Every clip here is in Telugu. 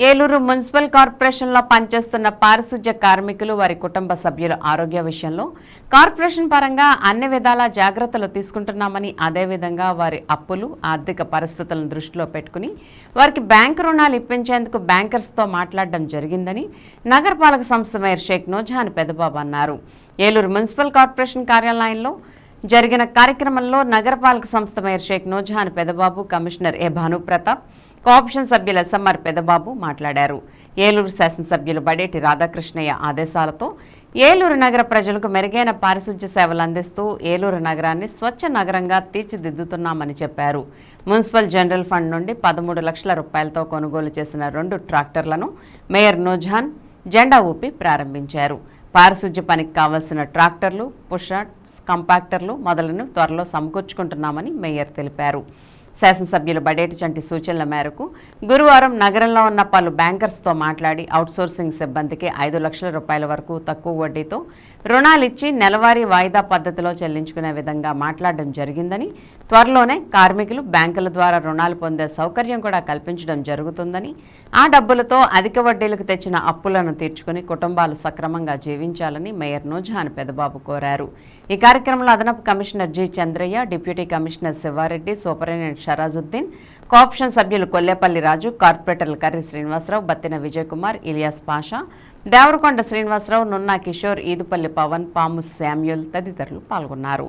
ఏలూరు మున్సిపల్ కార్పొరేషన్లో పనిచేస్తున్న పారిశుధ్య కార్మికులు వారి కుటుంబ సభ్యుల ఆరోగ్య విషయంలో కార్పొరేషన్ పరంగా అన్ని విధాల జాగ్రత్తలు తీసుకుంటున్నామని అదేవిధంగా వారి అప్పులు ఆర్థిక పరిస్థితులను దృష్టిలో పెట్టుకుని వారికి బ్యాంకు రుణాలు ఇప్పించేందుకు బ్యాంకర్స్తో మాట్లాడడం జరిగిందని నగరపాలక సంస్థ మేయర్ షేక్ నోజాన్ పెదబాబు అన్నారు. ఏలూరు మున్సిపల్ కార్పొరేషన్ కార్యాలయంలో జరిగిన కార్యక్రమంలో నగరపాలక సంస్థ mayor Shaik Nojan Pedababu commissioner A Bhanupratap cooption సభ్యుల సమ్మర్ పెదబాబు మాట్లాడారు. ఏలూరు శాసనసభ్యులు బడేటి రాధాకృష్ణయ్య ఆదేశాలతో ఏలూరు నగర ప్రజలకు మెరుగైన పారిశుధ్య సేవలు అందిస్తూ ఏలూరు నగరాన్ని స్వచ్ఛ నగరంగా తీర్చిదిద్దుతున్నామని చెప్పారు. మున్సిపల్ జనరల్ ఫండ్ నుండి పదమూడు లక్షల రూపాయలతో కొనుగోలు చేసిన రెండు ట్రాక్టర్లను మేయర్ నోజాన్ జెండా ఊపి ప్రారంభించారు. పారిశుధ్య పనికి కావలసిన ట్రాక్టర్లు పుషర్స్ కంపాక్టర్లు మొదలను త్వరలో సమకూర్చుకుంటున్నామని మేయర్ తెలిపారు. శాసనసభ్యులు బడేటి సూచనల మేరకు గురువారం నగరంలో ఉన్న పలు బ్యాంకర్స్తో మాట్లాడి అవుట్సోర్సింగ్ సిబ్బందికి ఐదు లక్షల రూపాయల వరకు తక్కువ వడ్డీతో రుణాలిచ్చి నెలవారీ వాయిదా పద్ధతిలో చెల్లించుకునే విధంగా మాట్లాడడం జరిగిందని త్వరలోనే కార్మికులు బ్యాంకుల ద్వారా రుణాలు పొందే సౌకర్యం కూడా కల్పించడం జరుగుతుందని ఆ డబ్బులతో అధిక వడ్డీలకు తెచ్చిన అప్పులను తీర్చుకుని కుటుంబాలు సక్రమంగా జీవించాలని మేయర్ నూజహాన్ పెదబాబు కోరారు. ఈ కార్యక్రమంలో అదనపు commissioner G Chandraiah deputy commissioner Sivareddy superintendent Sharajuddin cooption సభ్యులు కొల్లేపల్లి రాజు కార్పొరేటర్లు కర్రి శ్రీనివాసరావు బత్తిన విజయకుమార్ ఇలియాస్ పాషా దేవరకొండ శ్రీనివాసరావు నున్నా కిషోర్ ఈదుపల్లి పవన్ పాము శామ్యుల్ తదితరులు పాల్గొన్నారు.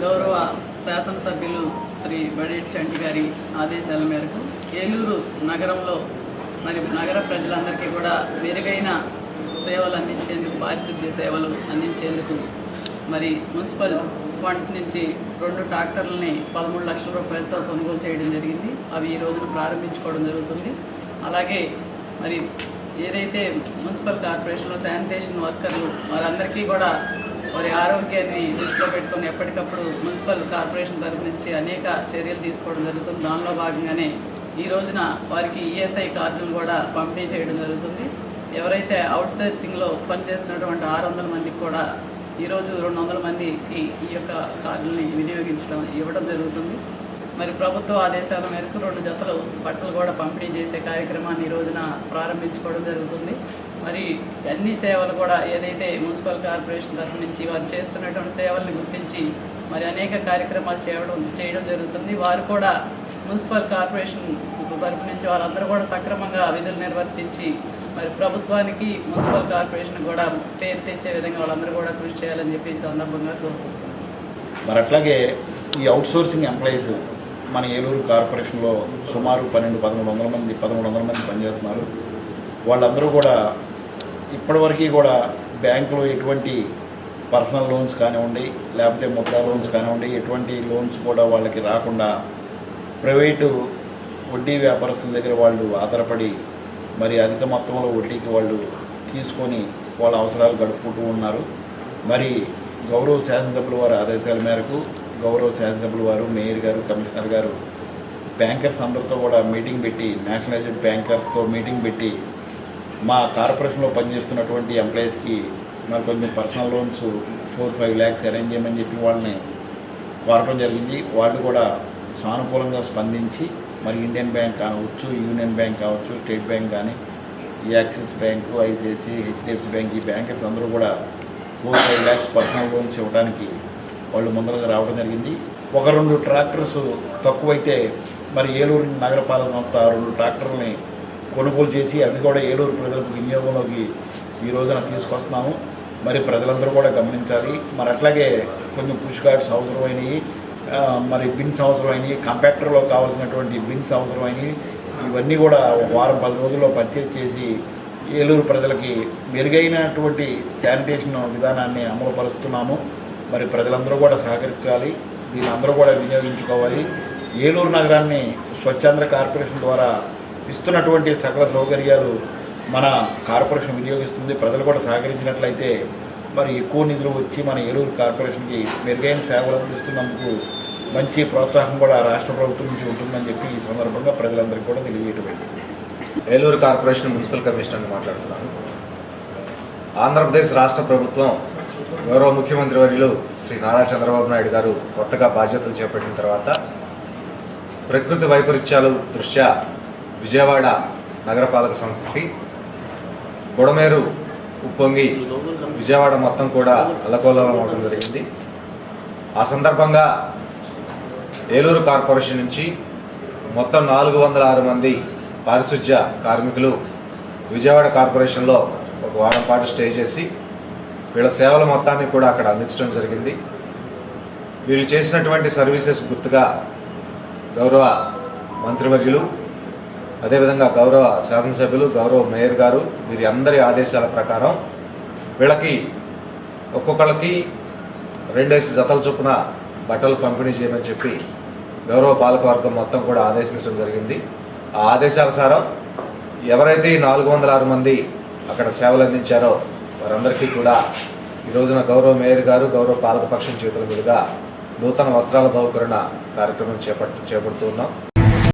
గౌరవ శాసనసభ్యులు శ్రీ బడేటి చంటి గారి ఆదేశాల మేరకు ఏలూరు నగరంలో మరి నగర ప్రజలందరికీ కూడా మెరుగైన సేవలు అందించేందుకు పారిశుద్ధ్య సేవలు అందించేందుకు మరి మున్సిపల్ ఫండ్స్ నుంచి రెండు ట్రాక్టర్లని పదమూడు లక్షల రూపాయలతో కొనుగోలు చేయడం జరిగింది. అవి ఈ రోజున ప్రారంభించుకోవడం జరుగుతుంది. అలాగే మరి ఏదైతే మున్సిపల్ కార్పొరేషన్లో శానిటేషన్ వర్కర్లు వారందరికీ కూడా వారి ఆరోగ్యాన్ని దృష్టిలో పెట్టుకొని ఎప్పటికప్పుడు మున్సిపల్ కార్పొరేషన్ తరఫు నుంచి అనేక చర్యలు తీసుకోవడం జరుగుతుంది. దానిలో భాగంగానే ఈ రోజున వారికి ఈఎస్ఐ కార్డులు కూడా పంపిణీ చేయడం జరుగుతుంది. ఎవరైతే అవుట్ సోర్సింగ్లో పనిచేస్తున్నటువంటి ఆరు వందల మందికి కూడా ఈరోజు రెండు వందల మందికి ఈ యొక్క కార్డుల్ని వినియోగించడం ఇవ్వడం జరుగుతుంది. మరి ప్రభుత్వ ఆదేశాల మేరకు రెండు జతలు బట్టలు కూడా పంపిణీ చేసే కార్యక్రమాన్ని ఈ రోజున ప్రారంభించుకోవడం జరుగుతుంది. మరి అన్ని సేవలు కూడా ఏదైతే మున్సిపల్ కార్పొరేషన్ తరఫు నుంచి వారు చేస్తున్నటువంటి సేవల్ని గుర్తించి మరి అనేక కార్యక్రమాలు చేయడం చేయడం జరుగుతుంది. వారు కూడా మున్సిపల్ కార్పొరేషన్ తరఫు నుంచి వాళ్ళందరూ కూడా సక్రమంగా విధులు నిర్వర్తించి మరి ప్రభుత్వానికి మున్సిపల్ కార్పొరేషన్ కూడా పేరు తెచ్చే విధంగా వాళ్ళందరూ కూడా కృషి చేయాలని చెప్పి సందర్భంగా మరి అట్లాగే ఈ అవుట్సోర్సింగ్ ఎంప్లాయీస్ మన ఏలూరు కార్పొరేషన్లో సుమారు పన్నెండు పదమూడు వందల మంది పదమూడు వందల మంది పనిచేస్తున్నారు. వాళ్ళందరూ కూడా ఇప్పటివరకు కూడా బ్యాంకులో ఎటువంటి పర్సనల్ లోన్స్ కానివ్వండి లేకపోతే ముద్రా లోన్స్ కానివ్వండి ఎటువంటి లోన్స్ కూడా వాళ్ళకి రాకుండా ప్రైవేటు వడ్డీ వ్యాపారస్తుల దగ్గర వాళ్ళు ఆధారపడి మరి అధిక మొత్తంలో వడ్డీకి వాళ్ళు తీసుకొని వాళ్ళ అవసరాలు గడుపుకుంటూ ఉన్నారు. మరి గౌరవ శాసనసభ్యుల వారి ఆదేశాల మేరకు గౌరవ శాసనసభ్యుల వారు మేయర్ గారు కమిషనర్ గారు బ్యాంకర్స్ అందరితో కూడా మీటింగ్ పెట్టి నేషనలైజ్డ్ బ్యాంకర్స్తో మీటింగ్ పెట్టి మా కార్పొరేషన్లో పనిచేస్తున్నటువంటి ఎంప్లాయీస్కి మరి కొంచెం personal loans four five lakhs arrange చేయమని చెప్పి వాళ్ళని కోరటం జరిగింది. వాళ్ళు కూడా సానుకూలంగా స్పందించి మరి ఇండియన్ బ్యాంక్ కావచ్చు యూనియన్ బ్యాంక్ కావచ్చు స్టేట్ బ్యాంక్ కానీ Axis bank ICICI HDFC bank ఈ బ్యాంకర్స్ అందరూ కూడా four five lakhs personal loans ఇవ్వడానికి వాళ్ళు ముందరగా రావడం జరిగింది. ఒక రెండు ట్రాక్టర్స్ తక్కువైతే మరి ఏలూరు నగరపాలక సంస్థ రెండు ట్రాక్టర్లని కొనుగోలు చేసి అవి కూడా ఏలూరు ప్రజలకు వినియోగంలోకి ఈ రోజున తీసుకొస్తున్నాము. మరి ప్రజలందరూ కూడా గమనించాలి. మరి అట్లాగే కొంచెం పుష్ కార్డ్స్ అవసరమైనవి. మరి బిన్స్ అవసరమైనవి కంపాక్టర్లో కావాల్సినటువంటి బిన్స్ అవసరమైనవి ఇవన్నీ కూడా ఒక వారం పది రోజుల్లో పర్చేజ్ చేసి ఏలూరు ప్రజలకి మెరుగైనటువంటి శానిటేషన్ విధానాన్ని అమలు పరుస్తున్నాము మరి ప్రజలందరూ కూడా సహకరించాలి దీని అందరూ కూడా వినియోగించుకోవాలి. ఏలూరు నగరాన్ని స్వచ్ఛాంధ్ర కార్పొరేషన్ ద్వారా ఇస్తున్నటువంటి సకల సౌకర్యాలు మన కార్పొరేషన్ వినియోగిస్తుంది. ప్రజలు కూడా సహకరించినట్లయితే మరి ఎక్కువ నిధులు వచ్చి మన ఏలూరు కార్పొరేషన్కి మెరుగైన సేవలు అందిస్తున్నందుకు మంచి ప్రోత్సాహం కూడా రాష్ట్ర ప్రభుత్వం నుంచి ఉంటుందని చెప్పి ఈ సందర్భంగా ప్రజలందరికీ కూడా తెలియజేయటం ఏలూరు కార్పొరేషన్ మున్సిపల్ కమిషనర్ని మాట్లాడుతున్నాను. ఆంధ్రప్రదేశ్ రాష్ట్ర ప్రభుత్వం గౌరవ ముఖ్యమంత్రి వర్యులు శ్రీ నారా చంద్రబాబు నాయుడు గారు కొత్తగా బాధ్యతలు చేపట్టిన తర్వాత ప్రకృతి వైపరీత్యాలు దృష్ట్యా విజయవాడ నగరపాలక సంస్థకి బుడమేరు ఉప్పొంగి విజయవాడ మొత్తం కూడా అల్లకోలం అవడం జరిగింది. ఆ సందర్భంగా ఏలూరు కార్పొరేషన్ నుంచి మొత్తం నాలుగు వందల ఆరు మంది పారిశుధ్య కార్మికులు విజయవాడ కార్పొరేషన్లో ఒక వారం పాటు స్టే చేసి వీళ్ళ సేవల మొత్తాన్ని కూడా అక్కడ అందించడం జరిగింది. వీళ్ళు చేసినటువంటి సర్వీసెస్ గుర్తుగా గౌరవ మంత్రివర్యులు అదేవిధంగా గౌరవ శాసనసభ్యులు గౌరవ మేయర్ గారు వీరి అందరి ఆదేశాల ప్రకారం వీళ్ళకి ఒక్కొక్కళ్ళకి రెండేసి జతల చొప్పున బట్టలు పంపిణీ చేయమని చెప్పి గౌరవ పాలకవర్గం మొత్తం కూడా ఆదేశించడం జరిగింది. ఆ ఆదేశాల సారం ఎవరైతే ఈ నాలుగు వందల ఆరు మంది అక్కడ సేవలు అందించారో వారందరికీ కూడా ఈ రోజున గౌరవ మేయర్ గారు గౌరవ పాలకపక్షం చేతుల మీదుగా నూతన వస్త్రాల బహుకరణ కార్యక్రమం చేపట్టు చేపడుతున్నాం